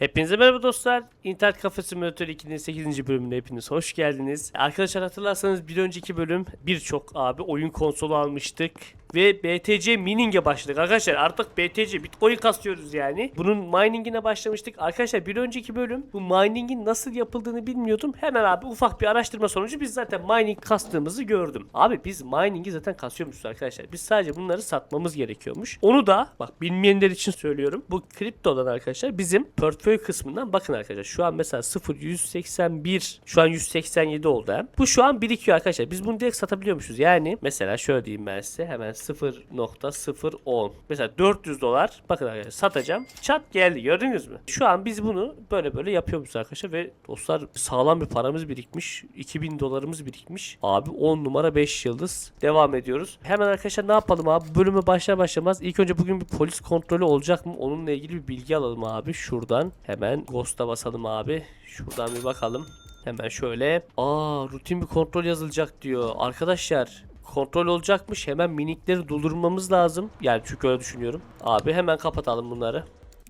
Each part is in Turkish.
Hepinize merhaba dostlar. İnternet Kafe Simülatörü 2'nin 8. bölümüne hepiniz hoş geldiniz. Arkadaşlar hatırlarsanız bir önceki bölüm birçok abi oyun konsolu almıştık. Ve BTC mining'e başladık arkadaşlar. Artık BTC Bitcoin kasıyoruz yani. Bunun mining'ine başlamıştık. Arkadaşlar bir önceki bölüm bu mining'in nasıl yapıldığını bilmiyordum. Hemen abi ufak bir araştırma sonucu biz zaten mining kastığımızı gördüm. Abi biz mining'i zaten kasıyormuşuz arkadaşlar. Biz sadece bunları satmamız gerekiyormuş. Onu da bak bilmeyenler için söylüyorum. Bu kriptodan arkadaşlar bizim portföy kısmından bakın arkadaşlar. Şu an mesela 0 181 şu an 187 oldu hem. Bu şu an birikiyor arkadaşlar. Biz bunu direkt satabiliyormuşuz. Yani mesela şöyle diyeyim ben size hemen 0.010 mesela 400 dolar bakın arkadaşlar satacağım. Çat geldi gördünüz mü? Şu an biz bunu böyle böyle yapıyoruz arkadaşlar ve dostlar sağlam bir paramız birikmiş. 2000 dolarımız birikmiş. Abi 10 numara 5 yıldız. Devam ediyoruz. Hemen arkadaşlar ne yapalım abi? Bölüme başlar başlamaz ilk önce bugün bir polis kontrolü olacak mı? Onunla ilgili bir bilgi alalım abi. Şuradan hemen Ghost'a basalım abi. Şuradan bir bakalım. Hemen şöyle. Aa rutin bir kontrol yazılacak diyor. Arkadaşlar kontrol olacakmış. Hemen minikleri doldurmamız lazım. Yani çünkü öyle düşünüyorum. Abi hemen kapatalım bunları.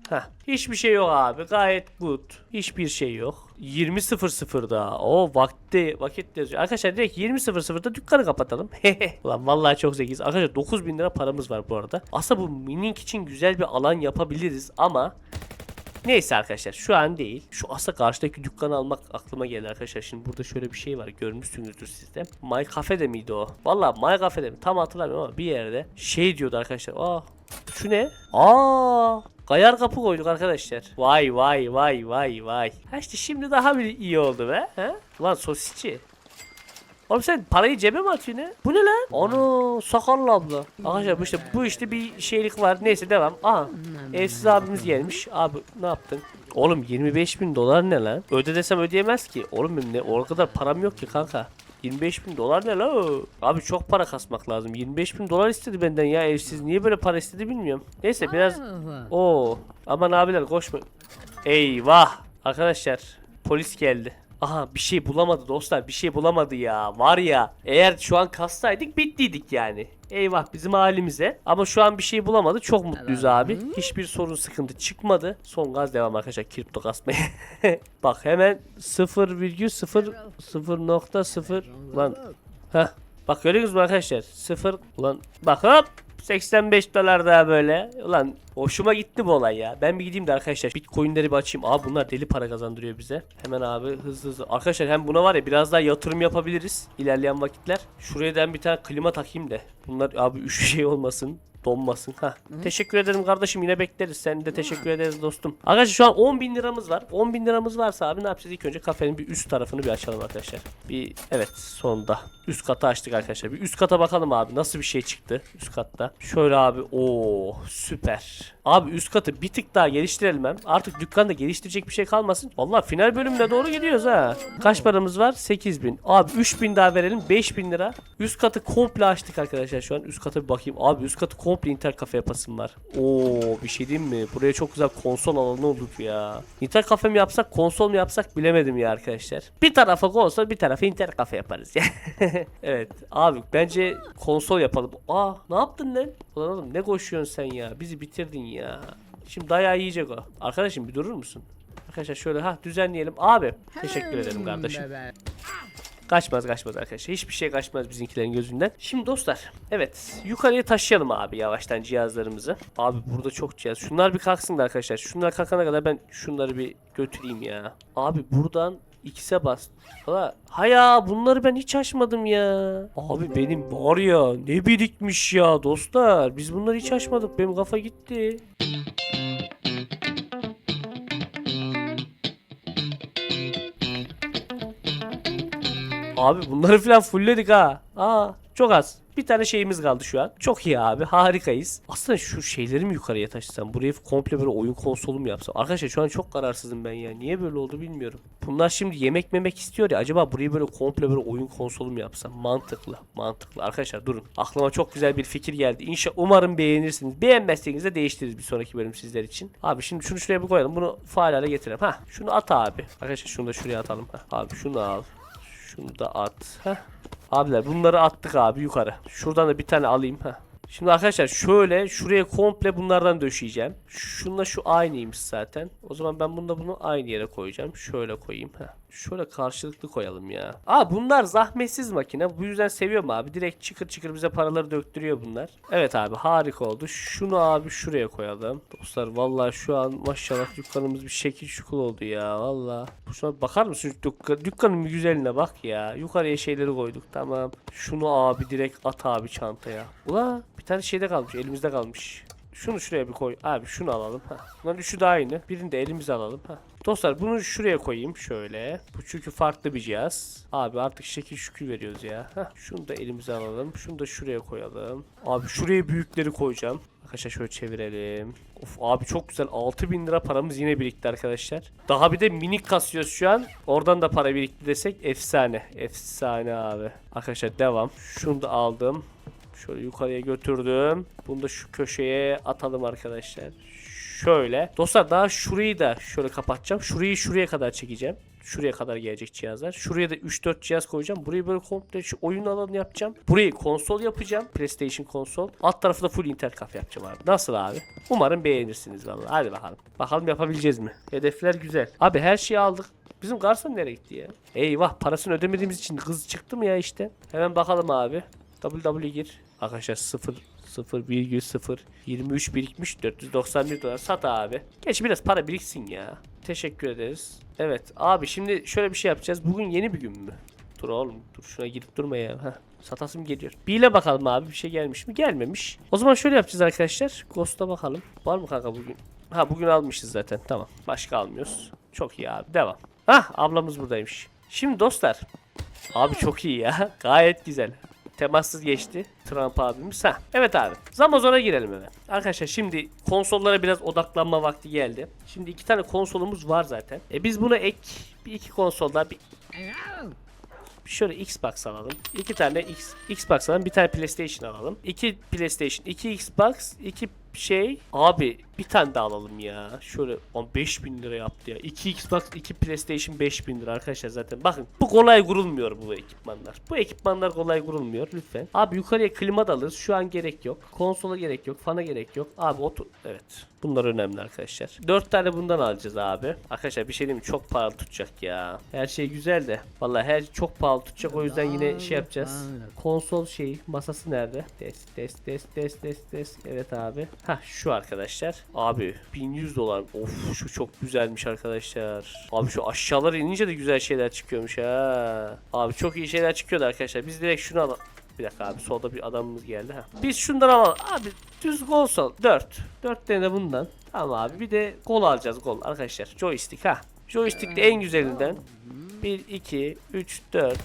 Heh. Hiçbir şey yok abi. Gayet good. Hiçbir şey yok. 20.00'da. O vakti vakit yazıyor. Arkadaşlar direkt 20.00'da dükkanı kapatalım. Ulan vallahi çok zekiyiz. Arkadaşlar 9000 lira paramız var bu arada. Aslında bu minik için güzel bir alan yapabiliriz ama Neyse arkadaşlar şu an değil. Şu aslında karşıdaki dükkanı almak aklıma geldi arkadaşlar. Şimdi burada şöyle bir şey var görmüşsünüzdür siz de. My Cafe'de miydi o? Valla My Cafe'de mi? Tam hatırlamıyorum ama bir yerde şey diyordu arkadaşlar. Aa şu ne? Aa Kayar kapı koyduk arkadaşlar. Vay vay vay vay vay. Ha işte şimdi daha bir iyi oldu be. He? Ulan sosisçi. Oğlum sen parayı cebe mi atıyorsun ne? Bu ne lan? Onu sakallı abla. Arkadaşlar bu işte bu işte bir şeylik var. Neyse devam. Aha. Evsiz abimiz gelmiş. Abi ne yaptın? Oğlum 25 bin dolar ne lan? Öde desem ödeyemez ki. Oğlum benim ne? O kadar param yok ki kanka. 25 bin dolar ne la? Abi çok para kasmak lazım. 25 bin dolar istedi benden ya evsiz. Niye böyle para istedi bilmiyorum. Neyse biraz... Oo. Aman abiler koşma. Eyvah. Arkadaşlar polis geldi. Aha bir şey bulamadı dostlar bir şey bulamadı ya. Var ya eğer şu an kastaydık bittiydik yani. Eyvah bizim halimize. Ama şu an bir şey bulamadı çok mutluyuz abi. Hiçbir sorun sıkıntı çıkmadı. Son gaz devam arkadaşlar kripto kasmaya. Bak hemen 0,0 0.0 lan. Heh. Bak görüyorsunuz mu arkadaşlar? 0 ulan bak hop 85 dolar daha böyle. Ulan hoşuma gitti bu olay ya. Ben bir gideyim de arkadaşlar bitcoinleri bir açayım. Abi bunlar deli para kazandırıyor bize. Hemen abi hızlı hızlı. Arkadaşlar hem buna var ya biraz daha yatırım yapabiliriz. ilerleyen vakitler. Şuraya da bir tane klima takayım da. Bunlar abi üç şey olmasın donmasın. Ha. Teşekkür ederim kardeşim yine bekleriz. Sen de teşekkür ederiz dostum. Arkadaşlar şu an 10 bin liramız var. 10 bin liramız varsa abi ne yapacağız? İlk önce kafenin bir üst tarafını bir açalım arkadaşlar. Bir evet sonunda. Üst katı açtık arkadaşlar. Bir üst kata bakalım abi. Nasıl bir şey çıktı üst katta. Şöyle abi. Oo süper. Abi üst katı bir tık daha geliştirelim hem. Artık dükkanda geliştirecek bir şey kalmasın. Vallahi final bölümüne doğru gidiyoruz ha. Kaç paramız var? 8000. Abi 3000 daha verelim. 5000 lira. Üst katı komple açtık arkadaşlar şu an. Üst kata bir bakayım. Abi üst katı komple internet kafe yapasım var. Oo bir şey diyeyim mi? Buraya çok güzel konsol alanı olur ya. İnternet kafe mi yapsak konsol mu yapsak bilemedim ya arkadaşlar. Bir tarafa konsol bir tarafa internet kafe yaparız ya. evet abi bence konsol yapalım. Aa ne yaptın lan? Ulan oğlum ne koşuyorsun sen ya? Bizi bitirdin ya. Şimdi dayağı yiyecek o. Arkadaşım bir durur musun? Arkadaşlar şöyle ha düzenleyelim. Abi teşekkür ederim kardeşim. Kaçmaz kaçmaz arkadaşlar. Hiçbir şey kaçmaz bizimkilerin gözünden. Şimdi dostlar evet yukarıya taşıyalım abi yavaştan cihazlarımızı. Abi burada çok cihaz. Şunlar bir kalksın da arkadaşlar. Şunlar kalkana kadar ben şunları bir götüreyim ya. Abi buradan X'e bas. Hala, ha ya bunları ben hiç açmadım ya. Abi benim var ya ne birikmiş ya dostlar. Biz bunları hiç açmadık. Benim kafa gitti. Abi bunları falan fullledik ha. Aa çok az. Bir tane şeyimiz kaldı şu an. Çok iyi abi. Harikayız. Aslında şu şeyleri mi yukarıya taşısam? Buraya komple böyle oyun konsolu mu yapsam? Arkadaşlar şu an çok kararsızım ben ya. Niye böyle oldu bilmiyorum. Bunlar şimdi yemek memek istiyor ya. Acaba burayı böyle komple böyle oyun konsolu mu yapsam? Mantıklı. Mantıklı. Arkadaşlar durun. Aklıma çok güzel bir fikir geldi. İnşallah umarım beğenirsiniz. Beğenmezseniz de değiştiririz bir sonraki bölüm sizler için. Abi şimdi şunu şuraya bir koyalım. Bunu faal hale getirelim. Ha şunu at abi. Arkadaşlar şunu da şuraya atalım. Hah, abi şunu al. Şunu da at. Heh. Abiler bunları attık abi yukarı. Şuradan da bir tane alayım. Heh. Şimdi arkadaşlar şöyle şuraya komple bunlardan döşeyeceğim. Şunla şu aynıymış zaten. O zaman ben bunda bunu aynı yere koyacağım. Şöyle koyayım. Heh. Şöyle karşılıklı koyalım ya. Aa bunlar zahmetsiz makine. Bu yüzden seviyorum abi. Direkt çıkır çıkır bize paraları döktürüyor bunlar. Evet abi harika oldu. Şunu abi şuraya koyalım. Dostlar vallahi şu an maşallah dükkanımız bir şekil şukul oldu ya. Vallahi. Şuna bakar mısın dükkan, dükkanın güzeline bak ya. Yukarıya şeyleri koyduk tamam. Şunu abi direkt at abi çantaya. Ula bir tane şeyde kalmış elimizde kalmış. Şunu şuraya bir koy. Abi şunu alalım. Heh. Bunların üçü de aynı. Birini de elimize alalım. Heh. Dostlar bunu şuraya koyayım şöyle. Bu çünkü farklı bir cihaz. Abi artık şekil şükür veriyoruz ya. Heh. Şunu da elimize alalım. Şunu da şuraya koyalım. Abi şuraya büyükleri koyacağım. Arkadaşlar şöyle çevirelim. Of abi çok güzel 6000 lira paramız yine birikti arkadaşlar. Daha bir de minik kasıyoruz şu an. Oradan da para birikti desek efsane. Efsane abi. Arkadaşlar devam. Şunu da aldım. Şöyle yukarıya götürdüm. Bunu da şu köşeye atalım arkadaşlar. Şöyle. Dostlar daha şurayı da şöyle kapatacağım. Şurayı şuraya kadar çekeceğim. Şuraya kadar gelecek cihazlar. Şuraya da 3-4 cihaz koyacağım. Burayı böyle komple şu oyun alanı yapacağım. Burayı konsol yapacağım. PlayStation konsol. Alt tarafı da full internet kafe yapacağım abi. Nasıl abi? Umarım beğenirsiniz vallahi. Hadi bakalım. Bakalım yapabileceğiz mi? Hedefler güzel. Abi her şeyi aldık. Bizim garson nereye gitti ya? Eyvah parasını ödemediğimiz için kız çıktı mı ya işte? Hemen bakalım abi. WW gir. Arkadaşlar 0 0,0 23 birikmiş 491 dolar sat abi. Geç biraz para biriksin ya. Teşekkür ederiz. Evet abi şimdi şöyle bir şey yapacağız. Bugün yeni bir gün mü? Dur oğlum dur şuna girip durma ya. Heh, satasım geliyor. Bir ile bakalım abi bir şey gelmiş mi? Gelmemiş. O zaman şöyle yapacağız arkadaşlar. Ghost'a bakalım. Var mı kanka bugün? Ha bugün almışız zaten tamam. Başka almıyoruz. Çok iyi abi devam. Hah ablamız buradaymış. Şimdi dostlar. Abi çok iyi ya. Gayet güzel. Temassız geçti Trump abimiz. Ha. Evet abi. Zamazon'a girelim hemen. Arkadaşlar şimdi konsollara biraz odaklanma vakti geldi. Şimdi iki tane konsolumuz var zaten. E biz buna ek bir iki konsolda bir Şöyle Xbox alalım. İki tane X, Xbox alalım. Bir tane PlayStation alalım. İki PlayStation, iki Xbox, iki şey. Abi bir tane daha alalım ya. Şöyle 5000 lira yaptı ya. İki Xbox, iki PlayStation 5000 lira arkadaşlar zaten. Bakın bu kolay kurulmuyor bu ekipmanlar. Bu ekipmanlar kolay kurulmuyor lütfen. Abi yukarıya klima da alırız. Şu an gerek yok. Konsola gerek yok. Fana gerek yok. Abi otur. Evet. Bunlar önemli arkadaşlar. 4 tane bundan alacağız abi. Arkadaşlar bir şey diyeyim mi? Çok pahalı tutacak ya. Her şey güzel de. Vallahi her çok pahalı tutacak. O yüzden yine şey yapacağız. Konsol şeyi masası nerede? Des des des des des des. Evet abi. Hah şu arkadaşlar. Abi 1100 dolar. Of şu çok güzelmiş arkadaşlar. Abi şu aşağılara inince de güzel şeyler çıkıyormuş ha. Abi çok iyi şeyler çıkıyordu arkadaşlar. Biz direkt şunu alalım. Bir dakika abi solda bir adamımız geldi ha. Biz şundan alalım. Abi düz konsol 4. 4 tane bundan. Tamam abi bir de gol alacağız gol arkadaşlar. Joystick ha. Joystick de en güzelinden. 1, 2, 3, 4,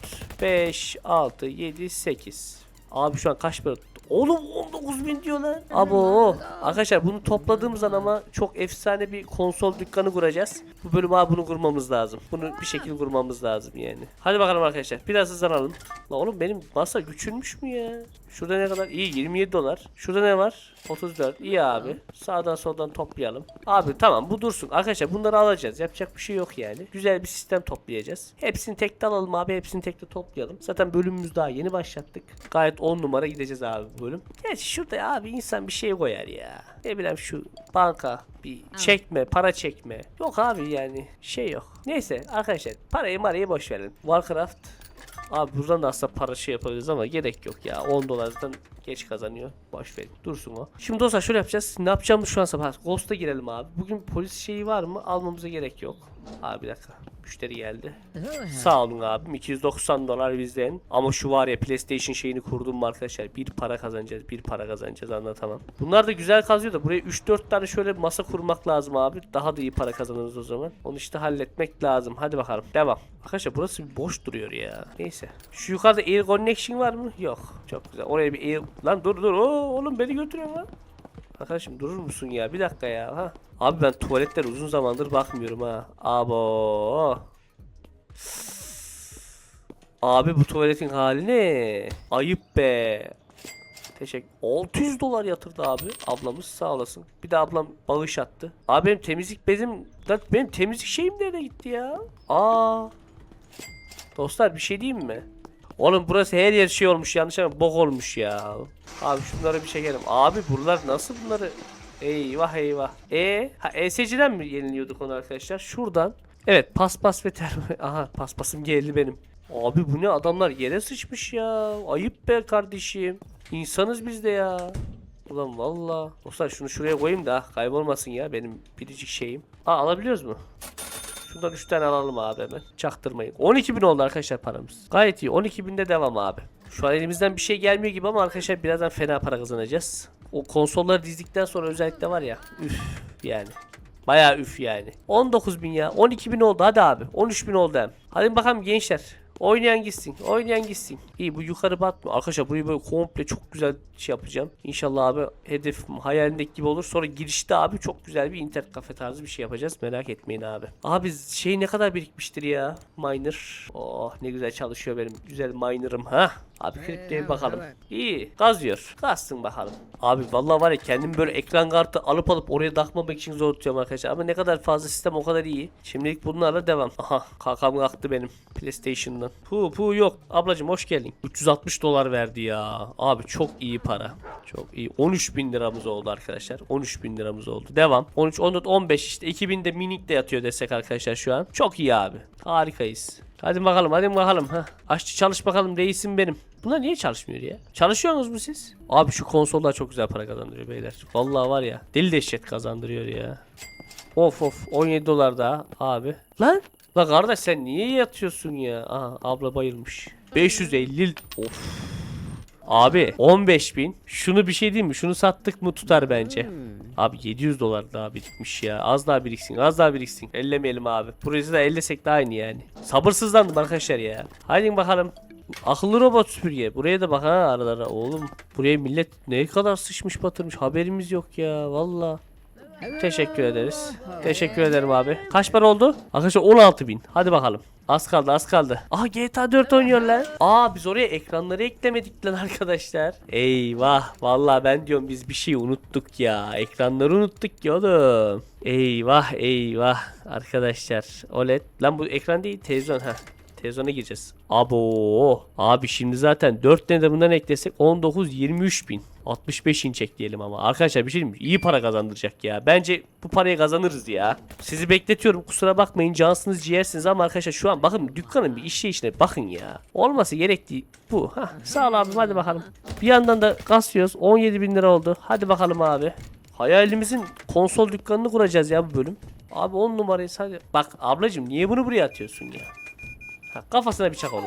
5, 6, 7, 8. Abi şu an kaç para? Oğlum 19 bin diyor lan. Abo. Arkadaşlar bunu topladığımız zaman ama çok efsane bir konsol dükkanı kuracağız. Bu bölüm abi bunu kurmamız lazım. Bunu bir şekilde kurmamız lazım yani. Hadi bakalım arkadaşlar. Biraz hızlanalım. La oğlum benim masa küçülmüş mü ya? Şurada ne kadar? İyi 27 dolar. Şurada ne var? 34. İyi abi. Sağdan soldan toplayalım. Abi tamam bu dursun. Arkadaşlar bunları alacağız. Yapacak bir şey yok yani. Güzel bir sistem toplayacağız. Hepsini tekte alalım abi. Hepsini tekte toplayalım. Zaten bölümümüz daha yeni başlattık. Gayet 10 numara gideceğiz abi bu bölüm. Gerçi şurada abi insan bir şey koyar ya. Ne bileyim şu banka bir çekme, para çekme. Yok abi yani şey yok. Neyse arkadaşlar parayı marayı boş verin. Warcraft Abi buradan da aslında para şey yapabiliriz ama gerek yok ya. 10 dolardan geç kazanıyor. Boş verin. Dursun o. Şimdi dostlar şöyle yapacağız. Ne yapacağımız şu an sabah. Ghost'a girelim abi. Bugün polis şeyi var mı? Almamıza gerek yok. Abi bir dakika. Müşteri geldi. Sağ olun abim. 290 dolar bizden. Ama şu var ya PlayStation şeyini kurdum arkadaşlar. Bir para kazanacağız. Bir para kazanacağız anlatamam. Bunlar da güzel kazıyor da buraya 3-4 tane şöyle masa kurmak lazım abi. Daha da iyi para kazanırız o zaman. Onu işte halletmek lazım. Hadi bakalım. Devam. Arkadaşlar burası boş duruyor ya. Neyse. Şu yukarıda air connection var mı? Yok. Çok güzel. Oraya bir air... Lan dur dur. Oo, oğlum beni götürüyor lan. Arkadaşım durur musun ya? Bir dakika ya. Ha. Abi ben tuvaletlere uzun zamandır bakmıyorum ha. Abo. Abi bu tuvaletin hali ne? Ayıp be. Teşekkür. 600 dolar yatırdı abi. Ablamız sağ olasın. Bir de ablam bağış attı. Abi benim temizlik bezim... Benim temizlik şeyim nereye gitti ya? Aa. Dostlar bir şey diyeyim mi? Oğlum burası her yer şey olmuş yanlış ama bok olmuş ya. Abi şunları bir çekelim. Abi buralar nasıl bunları? Eyvah eyvah. E ha ESC'den mi yeniliyordu konu arkadaşlar? Şuradan. Evet paspas ve termo. Aha paspasım geldi benim. Abi bu ne adamlar yere sıçmış ya. Ayıp be kardeşim. İnsanız biz de ya. Ulan valla. Dostlar şunu şuraya koyayım da kaybolmasın ya benim biricik şeyim. Aa alabiliyoruz mu? Şuradan 3 tane alalım abi hemen. Çaktırmayın. 12 bin oldu arkadaşlar paramız. Gayet iyi. 12 binde devam abi. Şu an elimizden bir şey gelmiyor gibi ama arkadaşlar birazdan fena para kazanacağız. O konsolları dizdikten sonra özellikle var ya. Üf yani. Bayağı üf yani. 19 bin ya. 12 bin oldu hadi abi. 13 bin oldu hem. Hadi bakalım gençler. Oynayan gitsin. Oynayan gitsin. İyi bu yukarı batma. Arkadaşlar burayı böyle komple çok güzel şey yapacağım. İnşallah abi hedefim hayalindeki gibi olur. Sonra girişte abi çok güzel bir internet kafe tarzı bir şey yapacağız. Merak etmeyin abi. Abi şey ne kadar birikmiştir ya. Miner. Oh ne güzel çalışıyor benim güzel miner'ım ha. Abi kriptoya bir bakalım. İyi. Gazıyor. Gazsın bakalım. Abi vallahi var ya kendim böyle ekran kartı alıp alıp oraya takmamak için zor tutuyorum arkadaşlar. Ama ne kadar fazla sistem o kadar iyi. Şimdilik bunlarla devam. Aha kakam kalktı benim PlayStation'dan. Pu pu yok. Ablacım hoş geldin. 360 dolar verdi ya. Abi çok iyi para. Çok iyi. 13 bin liramız oldu arkadaşlar. 13 bin liramız oldu. Devam. 13, 14, 15 işte. 2000 de minik de yatıyor desek arkadaşlar şu an. Çok iyi abi. Harikayız. Hadi bakalım hadi bakalım. ha. Aşçı çalış bakalım reisim benim. Bunlar niye çalışmıyor ya? Çalışıyorsunuz mu siz? Abi şu konsollar çok güzel para kazandırıyor beyler. Vallahi var ya deli dehşet kazandırıyor ya. Of of 17 dolar daha abi. Lan La kardeş sen niye yatıyorsun ya? Aha abla bayılmış. 550 of. Abi 15 bin. Şunu bir şey diyeyim mi? Şunu sattık mı tutar bence. Abi 700 dolar daha birikmiş ya. Az daha biriksin. Az daha biriksin. Ellemeyelim abi. Burası da ellesek de aynı yani. Sabırsızlandım arkadaşlar ya. Haydi bakalım. Akıllı robot süpürge. Buraya da bak ha aralara oğlum. Buraya millet ne kadar sıçmış batırmış. Haberimiz yok ya. Valla. Teşekkür ederiz. Teşekkür ederim abi. Kaç para oldu? Arkadaşlar 16 bin. Hadi bakalım. Az kaldı az kaldı. Aha GTA 4 oynuyorlar. Aa biz oraya ekranları eklemedik lan arkadaşlar. Eyvah. Vallahi ben diyorum biz bir şey unuttuk ya. Ekranları unuttuk ya oğlum. Eyvah eyvah. Arkadaşlar OLED. Lan bu ekran değil televizyon ha. Televizyona gireceğiz. Abo. Abi şimdi zaten 4 tane de bundan eklesek 19 23 bin. 65 inç ekleyelim ama. Arkadaşlar bir şey mi? İyi para kazandıracak ya. Bence bu parayı kazanırız ya. Sizi bekletiyorum. Kusura bakmayın. Cansınız ciğersiniz ama arkadaşlar şu an bakın dükkanın bir işleyişine bakın ya. Olması gerektiği bu. Hah, sağ ol abim hadi bakalım. Bir yandan da kasıyoruz. 17 bin lira oldu. Hadi bakalım abi. Hayalimizin konsol dükkanını kuracağız ya bu bölüm. Abi 10 numarayı sadece. Bak ablacım niye bunu buraya atıyorsun ya? Ha, kafasına bir çak onu.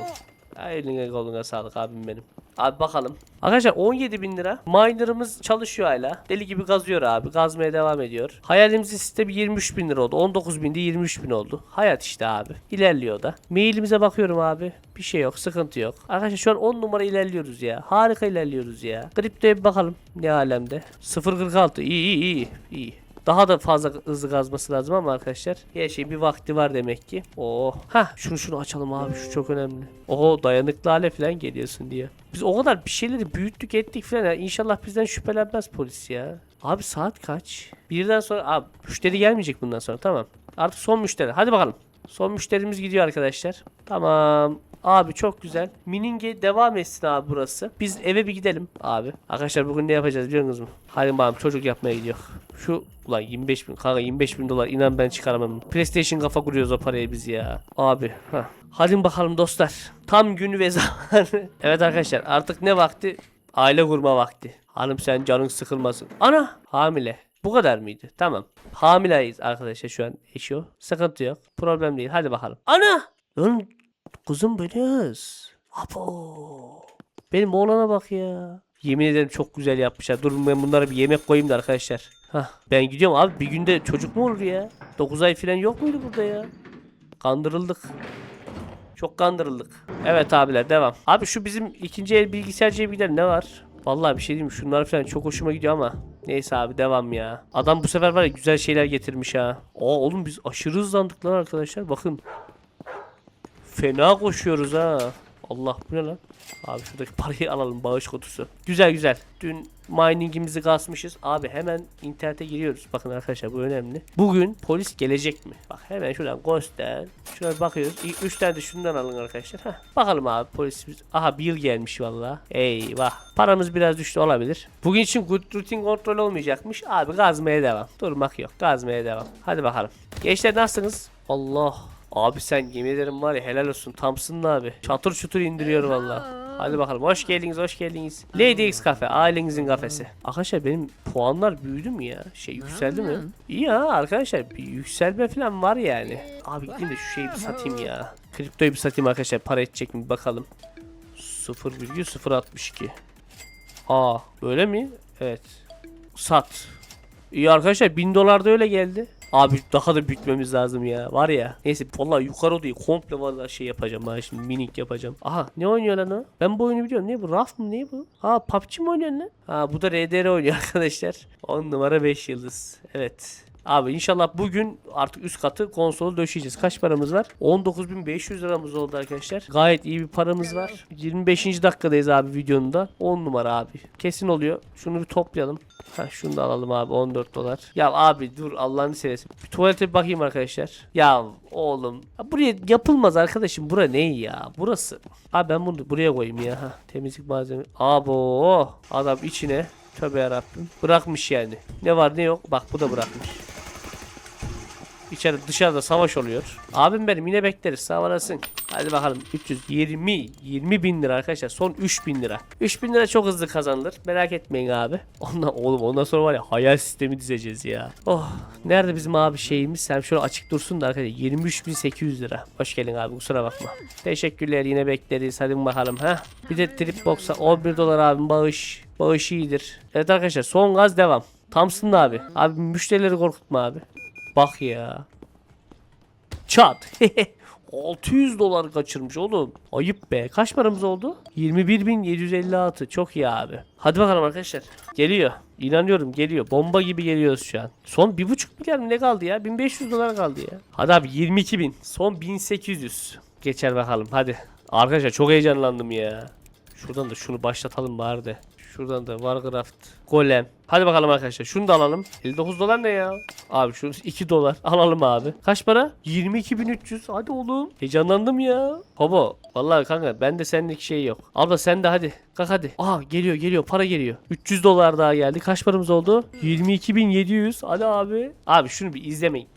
Ha, Eline koluna sağlık abim benim. Abi bakalım. Arkadaşlar 17 bin lira. Miner'ımız çalışıyor hala. Deli gibi gazıyor abi. Gazmaya devam ediyor. Hayalimizin sistemi 23 bin lira oldu. 19 binde 23 bin oldu. Hayat işte abi. İlerliyor da. Mailimize bakıyorum abi. Bir şey yok. Sıkıntı yok. Arkadaşlar şu an 10 numara ilerliyoruz ya. Harika ilerliyoruz ya. Kriptoya bir bakalım. Ne alemde. 0.46. İyi iyi iyi. iyi. Daha da fazla hızlı kazması lazım ama arkadaşlar her şeyin bir vakti var demek ki. Oo. Ha şunu şunu açalım abi şu çok önemli. Oho dayanıklı hale falan geliyorsun diye. Biz o kadar bir şeyleri büyüttük ettik falan ya. İnşallah bizden şüphelenmez polis ya. Abi saat kaç? Birden sonra abi müşteri gelmeyecek bundan sonra tamam. Artık son müşteri. Hadi bakalım. Son müşterimiz gidiyor arkadaşlar. Tamam. Abi çok güzel. Mininge devam etsin abi burası. Biz eve bir gidelim abi. Arkadaşlar bugün ne yapacağız biliyor musunuz? Hadi bakalım çocuk yapmaya gidiyor. Şu ulan 25 bin kanka 25 bin dolar inan ben çıkaramam. PlayStation kafa kuruyoruz o parayı biz ya. Abi ha. Hadi bakalım dostlar. Tam günü ve zamanı. evet arkadaşlar artık ne vakti? Aile kurma vakti. Hanım sen canın sıkılmasın. Ana hamile. Bu kadar mıydı? Tamam. Hamileyiz arkadaşlar şu an eşi o. Sıkıntı yok. Problem değil. Hadi bakalım. Ana! Oğlum kuzum beniz. Abo. Benim oğlana bak ya. Yemin ederim çok güzel yapmışlar. Durun ben bunlara bir yemek koyayım da arkadaşlar. Hah ben gidiyorum abi bir günde çocuk mu olur ya? 9 ay falan yok muydu burada ya? Kandırıldık. Çok kandırıldık. Evet abiler devam. Abi şu bizim ikinci el bilgisayarcıya bir ne var? Vallahi bir şey diyeyim mi? Şunlar falan çok hoşuma gidiyor ama. Neyse abi devam ya. Adam bu sefer var ya güzel şeyler getirmiş ha. Aa oğlum biz aşırı hızlandık lan arkadaşlar. Bakın. Fena koşuyoruz ha. Allah bu ne lan? Abi şuradaki parayı alalım bağış kutusu. Güzel güzel. Dün miningimizi kasmışız. Abi hemen internete giriyoruz. Bakın arkadaşlar bu önemli. Bugün polis gelecek mi? Bak hemen şuradan göster. Şuna bakıyoruz. İlk 3 tane de şundan alın arkadaşlar. Heh. Bakalım abi polis. Aha bir gelmiş valla. Eyvah. Paramız biraz düştü olabilir. Bugün için good routine kontrol olmayacakmış. Abi gazmaya devam. Durmak yok. Gazmaya devam. Hadi bakalım. Gençler nasılsınız? Allah. Abi sen yemin ederim var ya helal olsun. Tamsın abi. Çatır çutur indiriyor valla. Hadi bakalım. Hoş geldiniz, hoş geldiniz. Lady X kafe, ailenizin kafesi. Arkadaşlar benim puanlar büyüdü mü ya? Şey yükseldi mi? İyi ya arkadaşlar bir yükselme falan var yani. Abi gideyim de şu şeyi bir satayım ya. Kriptoyu bir satayım arkadaşlar. Para edecek mi bakalım. 0,062. Aa böyle mi? Evet. Sat. İyi arkadaşlar 1000 dolar da öyle geldi. Abi daha da büyütmemiz lazım ya. Var ya. Neyse vallahi yukarı odayı komple vallahi şey yapacağım ben şimdi minik yapacağım. Aha ne oynuyor lan o? Ben bu oyunu biliyorum. Ne bu? Raf mı? Ne bu? Aa PUBG mi oynuyorsun lan? Ha bu da RDR oynuyor arkadaşlar. 10 numara 5 yıldız. Evet. Abi inşallah bugün artık üst katı konsolu döşeyeceğiz. Kaç paramız var? 19.500 liramız oldu arkadaşlar. Gayet iyi bir paramız var. 25. dakikadayız abi videonun da. 10 numara abi. Kesin oluyor. Şunu bir toplayalım. Ha şunu da alalım abi 14 dolar. Ya abi dur Allah'ını seversen. Bir tuvalete bir bakayım arkadaşlar. Ya oğlum. Ya buraya yapılmaz arkadaşım. Bura ne ya? Burası. Abi ben bunu buraya koyayım ya. Ha, temizlik malzeme. Abo. Adam içine. Tövbe yarabbim. Bırakmış yani. Ne var ne yok. Bak bu da bırakmış. İçeride dışarıda savaş oluyor. Abim benim yine bekleriz sağ olasın. Hadi bakalım 320 20 bin lira arkadaşlar son 3 bin lira. 3 bin lira çok hızlı kazanılır merak etmeyin abi. Ondan oğlum ondan sonra var ya hayal sistemi dizeceğiz ya. Oh nerede bizim abi şeyimiz sen şöyle açık dursun da arkadaşlar 23.800 lira. Hoş geldin abi kusura bakma. Teşekkürler yine bekleriz hadi bakalım ha. Bir de trip box'a 11 dolar abim bağış. Bağış iyidir. Evet arkadaşlar son gaz devam. Da abi. Abi müşterileri korkutma abi. Bak ya. Çat. 600 dolar kaçırmış oğlum. Ayıp be. Kaç paramız oldu? 21.756. Çok iyi abi. Hadi bakalım arkadaşlar. Geliyor. İnanıyorum geliyor. Bomba gibi geliyoruz şu an. Son 1.5 milyar mı ne kaldı ya? 1500 dolar kaldı ya. Hadi abi 22.000. Son 1800. Geçer bakalım hadi. Arkadaşlar çok heyecanlandım ya. Şuradan da şunu başlatalım bari de. Şuradan da Warcraft Golem. Hadi bakalım arkadaşlar. Şunu da alalım. 59 dolar ne ya? Abi şu 2 dolar. Alalım abi. Kaç para? 22.300. Hadi oğlum. Heyecanlandım ya. Baba. Vallahi kanka bende sendeki şey yok. Abla sen de hadi. Kalk hadi. Aa geliyor geliyor. Para geliyor. 300 dolar daha geldi. Kaç paramız oldu? 22.700. Hadi abi. Abi şunu bir izlemeyin.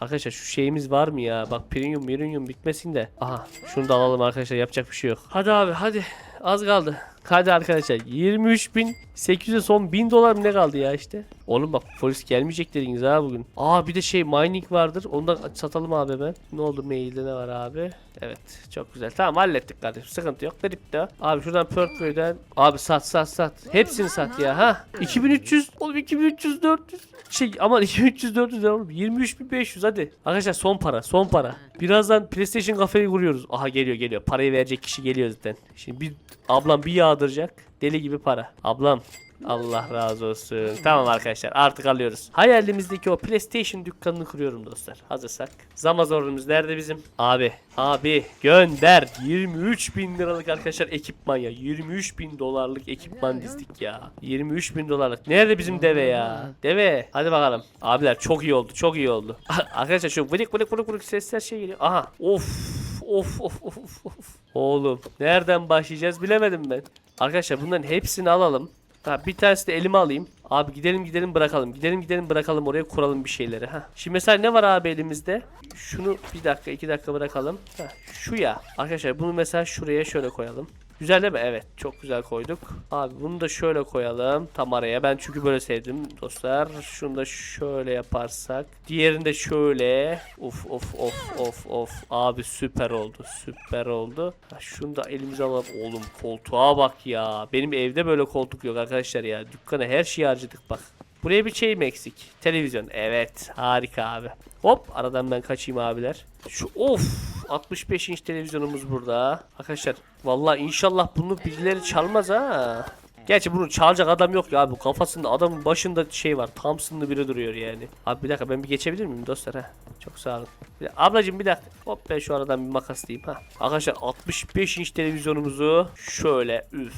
Arkadaşlar şu şeyimiz var mı ya? Bak premium premium bitmesin de. Aha şunu da alalım arkadaşlar yapacak bir şey yok. Hadi abi hadi. Az kaldı. Hadi arkadaşlar 23.800'e son 1000 dolar mı ne kaldı ya işte. Oğlum bak polis gelmeyecek dediniz ha bugün. Aa bir de şey mining vardır. Onu da satalım abi hemen. Ne oldu mailde ne var abi? Evet çok güzel. Tamam hallettik kardeşim. Sıkıntı yok. Kripto. Abi şuradan Perköy'den. Abi sat sat sat. Hepsini sat ya ha. 2300. Oğlum 2300 400. Şey aman 2300 400 ne oğlum? 23500 hadi. Arkadaşlar son para son para. Birazdan PlayStation kafeyi kuruyoruz. Aha geliyor geliyor. Parayı verecek kişi geliyor zaten. Şimdi bir ablam bir yağdıracak. Deli gibi para. Ablam Allah razı olsun. Tamam arkadaşlar artık alıyoruz. Hayalimizdeki o PlayStation dükkanını kuruyorum dostlar. Hazırsak. Zamazorumuz nerede bizim? Abi. Abi gönder. 23 bin liralık arkadaşlar ekipman ya. 23 bin dolarlık ekipman dizdik ya. 23 bin dolarlık. Nerede bizim deve ya? Deve. Hadi bakalım. Abiler çok iyi oldu. Çok iyi oldu. arkadaşlar şu vıdık vıdık vıdık vıdık sesler şey geliyor. Aha. Of. Of of of of. Oğlum nereden başlayacağız bilemedim ben. Arkadaşlar bunların hepsini alalım. Ha, bir tanesi de elime alayım. Abi gidelim gidelim bırakalım. Gidelim gidelim bırakalım oraya kuralım bir şeyleri. Ha. Şimdi mesela ne var abi elimizde? Şunu bir dakika iki dakika bırakalım. Ha, şu ya. Arkadaşlar bunu mesela şuraya şöyle koyalım. Güzel değil mi? Evet. Çok güzel koyduk. Abi bunu da şöyle koyalım. Tam araya. Ben çünkü böyle sevdim dostlar. Şunu da şöyle yaparsak. Diğerini de şöyle. Of of of of of. Abi süper oldu. Süper oldu. Şunu da elimize alalım. Oğlum koltuğa bak ya. Benim evde böyle koltuk yok arkadaşlar ya. Dükkana her şeyi harcadık bak. Buraya bir şey mi eksik? Televizyon. Evet. Harika abi. Hop aradan ben kaçayım abiler. Şu of 65 inç televizyonumuz burada. Arkadaşlar vallahi inşallah bunu birileri çalmaz ha. Gerçi bunu çalacak adam yok ya. Bu kafasında adamın başında şey var. Thompson'lı biri duruyor yani. Abi bir dakika ben bir geçebilir miyim dostlar ha? Çok sağ olun. Bir ablacım bir dakika. Hop ben şu aradan bir makaslayayım ha. Arkadaşlar 65 inç televizyonumuzu şöyle üf.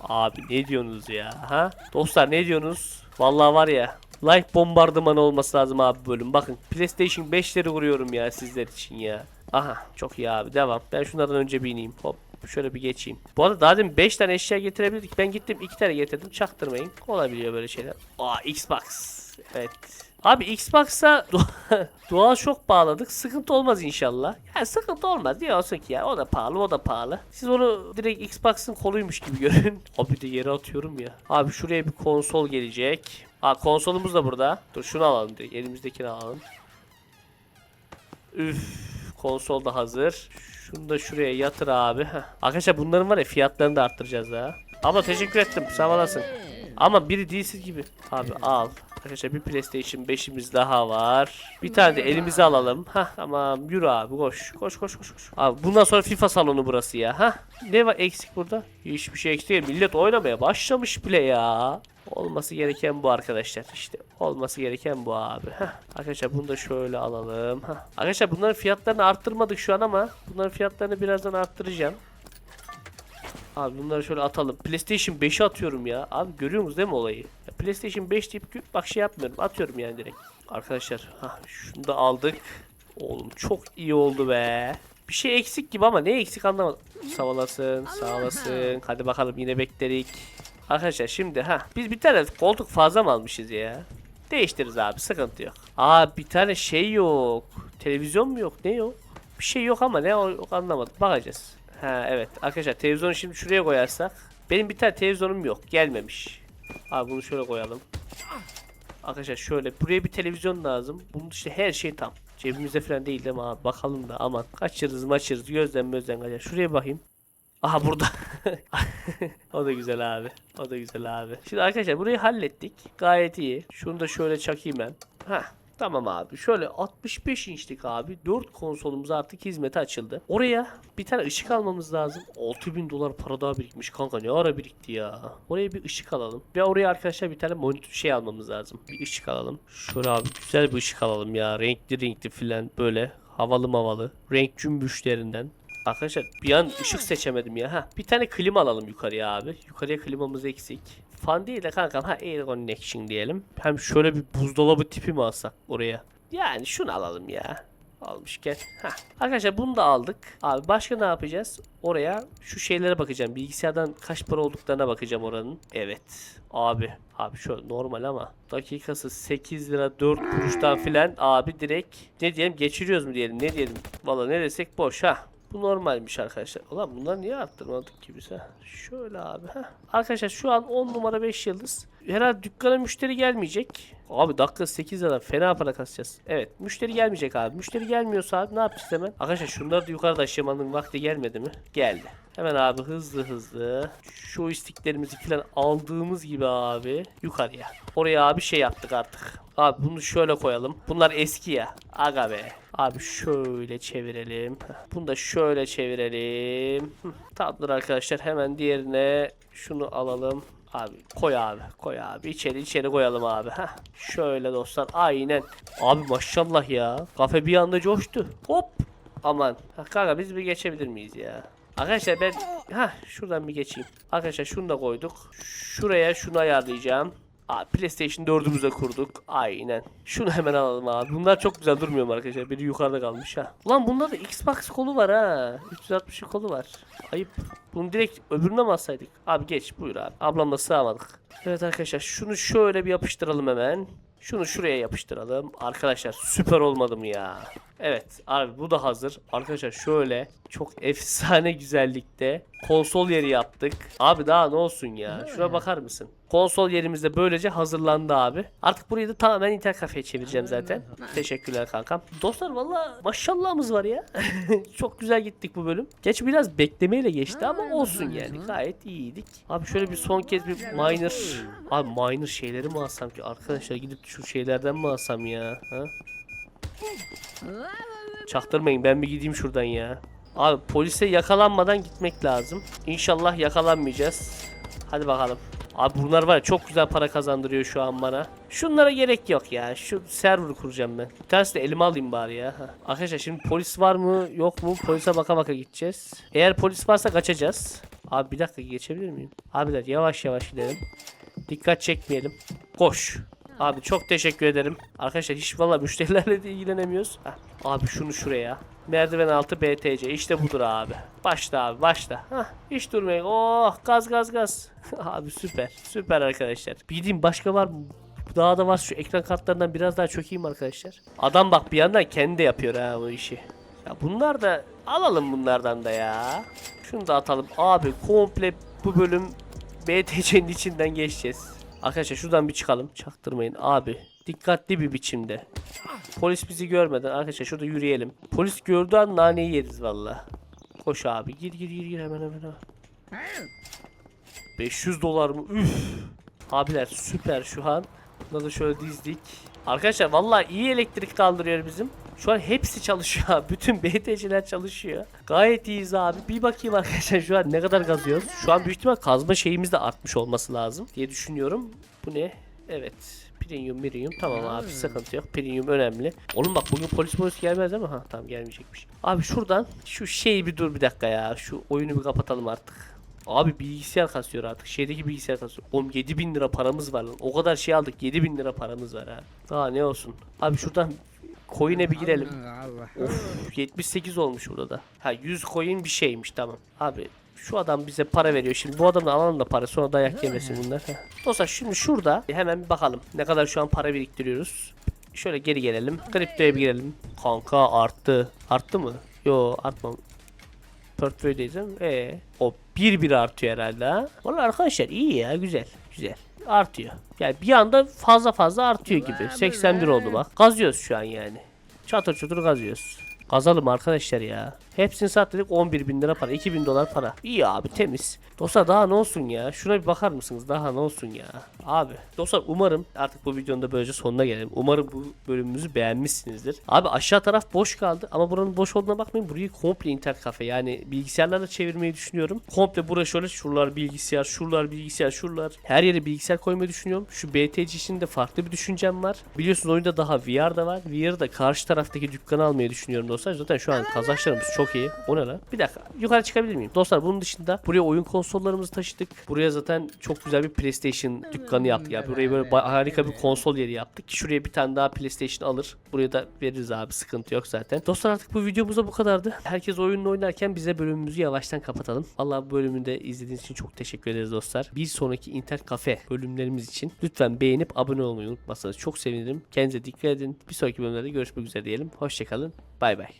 Abi ne diyorsunuz ya ha? Dostlar ne diyorsunuz? Vallahi var ya Like bombardımanı olması lazım abi bölüm. Bakın PlayStation 5'leri vuruyorum ya sizler için ya. Aha çok iyi abi devam. Ben şunlardan önce bir ineyim. Hop şöyle bir geçeyim. Bu arada daha demin 5 tane eşya getirebilirdik. Ben gittim 2 tane getirdim. Çaktırmayın. Olabiliyor böyle şeyler. Aa Xbox. Evet. Abi Xbox'a doğal şok bağladık. Sıkıntı olmaz inşallah. Yani sıkıntı olmaz diye olsun ki ya. O da pahalı o da pahalı. Siz onu direkt Xbox'ın koluymuş gibi görün. Abi de yere atıyorum ya. Abi şuraya bir konsol gelecek. Aa konsolumuz da burada. Dur şunu alalım direkt. Elimizdekini alalım. Üf, konsol da hazır. Şunu da şuraya yatır abi. Heh. Arkadaşlar bunların var ya fiyatlarını da arttıracağız daha. Ama teşekkür ettim. Sağ olasın. Ama biri değilsiz gibi. Abi al. Arkadaşlar bir PlayStation 5'imiz daha var. Bir tane de elimize alalım. Hah tamam yürü abi koş. Koş koş koş koş. Abi bundan sonra FIFA salonu burası ya. Hah. Ne var eksik burada? Hiçbir şey eksik değil. Millet oynamaya başlamış bile ya. Olması gereken bu arkadaşlar. İşte olması gereken bu abi. Heh. Arkadaşlar bunu da şöyle alalım. Heh. Arkadaşlar bunların fiyatlarını arttırmadık şu an ama bunların fiyatlarını birazdan arttıracağım. Abi bunları şöyle atalım. PlayStation 5'i atıyorum ya. Abi görüyor musunuz değil mi olayı? Ya PlayStation 5 deyip bak şey yapmıyorum. Atıyorum yani direkt. Arkadaşlar hah, şunu da aldık. Oğlum çok iyi oldu be. Bir şey eksik gibi ama ne eksik anlamadım. Sağ olasın, sağ olasın. Hadi bakalım yine beklerik. Arkadaşlar şimdi ha biz bir tane koltuk fazla mı almışız ya? Değiştiririz abi sıkıntı yok. Aa bir tane şey yok. Televizyon mu yok? Ne yok? Bir şey yok ama ne yok anlamadım. Bakacağız. Ha evet arkadaşlar televizyonu şimdi şuraya koyarsak. Benim bir tane televizyonum yok. Gelmemiş. Abi bunu şöyle koyalım. Arkadaşlar şöyle buraya bir televizyon lazım. Bunun işte her şey tam. Cebimizde falan değil mi abi? Bakalım da aman. Kaçırırız maçırız. Gözden gözden kaçar. Şuraya bakayım. Aha burada. o da güzel abi. O da güzel abi. Şimdi arkadaşlar burayı hallettik. Gayet iyi. Şunu da şöyle çakayım ben. Heh. Tamam abi. Şöyle 65 inçlik abi. 4 konsolumuz artık hizmete açıldı. Oraya bir tane ışık almamız lazım. 6000 dolar para daha birikmiş kanka. Ne ara birikti ya. Oraya bir ışık alalım. Ve oraya arkadaşlar bir tane monitör şey almamız lazım. Bir ışık alalım. Şöyle abi güzel bir ışık alalım ya. Renkli renkli filan böyle. Havalı mavalı. Renk cümbüşlerinden. Arkadaşlar bir an ışık seçemedim ya. Ha, bir tane klima alalım yukarıya abi. Yukarıya klimamız eksik. Fan değil de kankam ha air connection diyelim. Hem şöyle bir buzdolabı tipi mi alsak oraya? Yani şunu alalım ya. Almışken. Ha. Arkadaşlar bunu da aldık. Abi başka ne yapacağız? Oraya şu şeylere bakacağım. Bilgisayardan kaç para olduklarına bakacağım oranın. Evet. Abi. Abi şu normal ama. Dakikası 8 lira 4 kuruştan filan. Abi direkt ne diyelim geçiriyoruz mu diyelim ne diyelim. Valla ne desek boş ha. Bu normalmiş arkadaşlar. Ulan bunları niye arttırmadık ki biz? Şöyle abi ha. Arkadaşlar şu an 10 numara 5 yıldız. Herhalde dükkana müşteri gelmeyecek. Abi dakika 8 lira fena para kasacağız. Evet müşteri gelmeyecek abi. Müşteri gelmiyorsa abi ne yapacağız hemen? Arkadaşlar şunları da yukarıda aşamanın vakti gelmedi mi? Geldi. Hemen abi hızlı hızlı şu istiklerimizi falan aldığımız gibi abi yukarıya. Oraya abi şey yaptık artık. Abi bunu şöyle koyalım. Bunlar eski ya. Aga be. Abi şöyle çevirelim. Bunu da şöyle çevirelim. Tamamdır arkadaşlar. Hemen diğerine şunu alalım. Abi koy abi koy abi. İçeri içeri koyalım abi. Ha şöyle dostlar aynen. Abi maşallah ya. Kafe bir anda coştu. Hop! Aman. Ha, kanka biz bir geçebilir miyiz ya? Arkadaşlar ben ha şuradan bir geçeyim. Arkadaşlar şunu da koyduk. Şuraya şunu ayarlayacağım Abi PlayStation 4'ümüze kurduk. Aynen. Şunu hemen alalım abi. Bunlar çok güzel durmuyor mu arkadaşlar? Biri yukarıda kalmış ha. Ulan bunda da Xbox kolu var ha. 360 kolu var. Ayıp. Bunu direkt öbürüne mi alsaydık? Abi geç buyur abi. Ablamla sığamadık. Evet arkadaşlar şunu şöyle bir yapıştıralım hemen. Şunu şuraya yapıştıralım. Arkadaşlar süper olmadı mı ya? Evet abi bu da hazır. Arkadaşlar şöyle çok efsane güzellikte konsol yeri yaptık. Abi daha ne olsun ya? Şuna bakar mısın? Konsol yerimiz de böylece hazırlandı abi. Artık burayı da tamamen internet kafeye çevireceğim zaten. Teşekkürler kankam. Dostlar valla maşallahımız var ya. çok güzel gittik bu bölüm. Geç biraz beklemeyle geçti ama olsun yani. Gayet iyiydik. Abi şöyle bir son kez bir miner. Abi miner şeyleri mi alsam ki? Arkadaşlar gidip şu şeylerden mi alsam ya? Ha? Çaktırmayın ben bir gideyim şuradan ya. Abi polise yakalanmadan gitmek lazım. İnşallah yakalanmayacağız. Hadi bakalım. Abi bunlar var ya çok güzel para kazandırıyor şu an bana. Şunlara gerek yok ya. Şu server kuracağım ben. Bir tanesi de elime alayım bari ya. Ha. Arkadaşlar şimdi polis var mı yok mu? Polise baka baka gideceğiz. Eğer polis varsa kaçacağız. Abi bir dakika geçebilir miyim? Abiler yavaş yavaş gidelim. Dikkat çekmeyelim. Koş. Abi çok teşekkür ederim. Arkadaşlar hiç valla müşterilerle de ilgilenemiyoruz. Heh. Abi şunu şuraya. Merdiven altı BTC. İşte budur abi. Başla abi başla. Hah, hiç durmayın. Oh gaz gaz gaz. abi süper. Süper arkadaşlar. Bildiğim başka var mı? Daha da var şu ekran kartlarından biraz daha çökeyim arkadaşlar. Adam bak bir yandan kendi de yapıyor ha bu işi. Ya bunlar da alalım bunlardan da ya. Şunu da atalım. Abi komple bu bölüm BTC'nin içinden geçeceğiz. Arkadaşlar şuradan bir çıkalım. Çaktırmayın abi. Dikkatli bir biçimde. Polis bizi görmeden arkadaşlar şurada yürüyelim. Polis gördüğü an naneyi yeriz valla. Koş abi gir gir gir gir hemen hemen. hemen. 500 dolar mı? Üf. Abiler süper şu an. Bunu da şöyle dizdik. Arkadaşlar valla iyi elektrik kaldırıyor bizim. Şu an hepsi çalışıyor. Bütün BTC'ler çalışıyor. Gayet iyiyiz abi. Bir bakayım arkadaşlar şu an ne kadar kazıyoruz. Şu an büyük ihtimal kazma şeyimiz de artmış olması lazım diye düşünüyorum. Bu ne? Evet. Premium, premium. Tamam abi sıkıntı yok. Premium önemli. Oğlum bak bugün polis polis gelmez ama ha tamam gelmeyecekmiş. Abi şuradan şu şeyi bir dur bir dakika ya. Şu oyunu bir kapatalım artık. Abi bilgisayar kasıyor artık. Şeydeki bilgisayar kasıyor. Oğlum 7000 lira paramız var lan. O kadar şey aldık 7000 lira paramız var ha. Daha ne olsun. Abi şuradan coin'e bir girelim. Of 78 olmuş burada da. Ha 100 coin bir şeymiş tamam. Abi şu adam bize para veriyor. Şimdi bu adamla alalım da para sonra dayak yemesin bunlar. Dostlar şimdi şurada hemen bir bakalım. Ne kadar şu an para biriktiriyoruz. Şöyle geri gelelim. Kriptoya bir girelim. Kanka arttı. Arttı mı? Yo artmam. Portföydeyiz değil mi? Ee, o bir bir artıyor herhalde ha. Valla arkadaşlar iyi ya güzel. Güzel. Artıyor. Yani bir anda fazla fazla artıyor gibi. 81 oldu bak. Gazıyoruz şu an yani. Çatır çatır gazıyoruz. Kazalım arkadaşlar ya. Hepsini sattık 11 bin lira para. 2000 dolar para. İyi abi temiz. Dostlar daha ne olsun ya. Şuna bir bakar mısınız? Daha ne olsun ya. Abi. Dostlar umarım artık bu videonun da böylece sonuna gelelim. Umarım bu bölümümüzü beğenmişsinizdir. Abi aşağı taraf boş kaldı. Ama buranın boş olduğuna bakmayın. Burayı komple internet kafe. Yani bilgisayarlarla çevirmeyi düşünüyorum. Komple burası şöyle şuralar bilgisayar, şuralar bilgisayar, şuralar. Her yere bilgisayar koymayı düşünüyorum. Şu BTC için de farklı bir düşüncem var. Biliyorsunuz oyunda daha VR da var. VR'ı da karşı taraftaki dükkanı almayı düşünüyorum dostlar. Zaten şu an kazançlarımız çok iyi. O ne lan? Bir dakika. Yukarı çıkabilir miyim? Dostlar bunun dışında buraya oyun konsollarımızı taşıdık. Buraya zaten çok güzel bir PlayStation dükkanı yaptık. Ya burayı böyle harika bir konsol yeri yaptık. Şuraya bir tane daha PlayStation alır. Buraya da veririz abi. Sıkıntı yok zaten. Dostlar artık bu videomuz da bu kadardı. Herkes oyununu oynarken bize bölümümüzü yavaştan kapatalım. Allah bu bölümü de izlediğiniz için çok teşekkür ederiz dostlar. Bir sonraki internet kafe bölümlerimiz için lütfen beğenip abone olmayı unutmazsanız çok sevinirim. Kendinize dikkat edin. Bir sonraki bölümlerde görüşmek üzere diyelim. Hoşçakalın. Bay bay.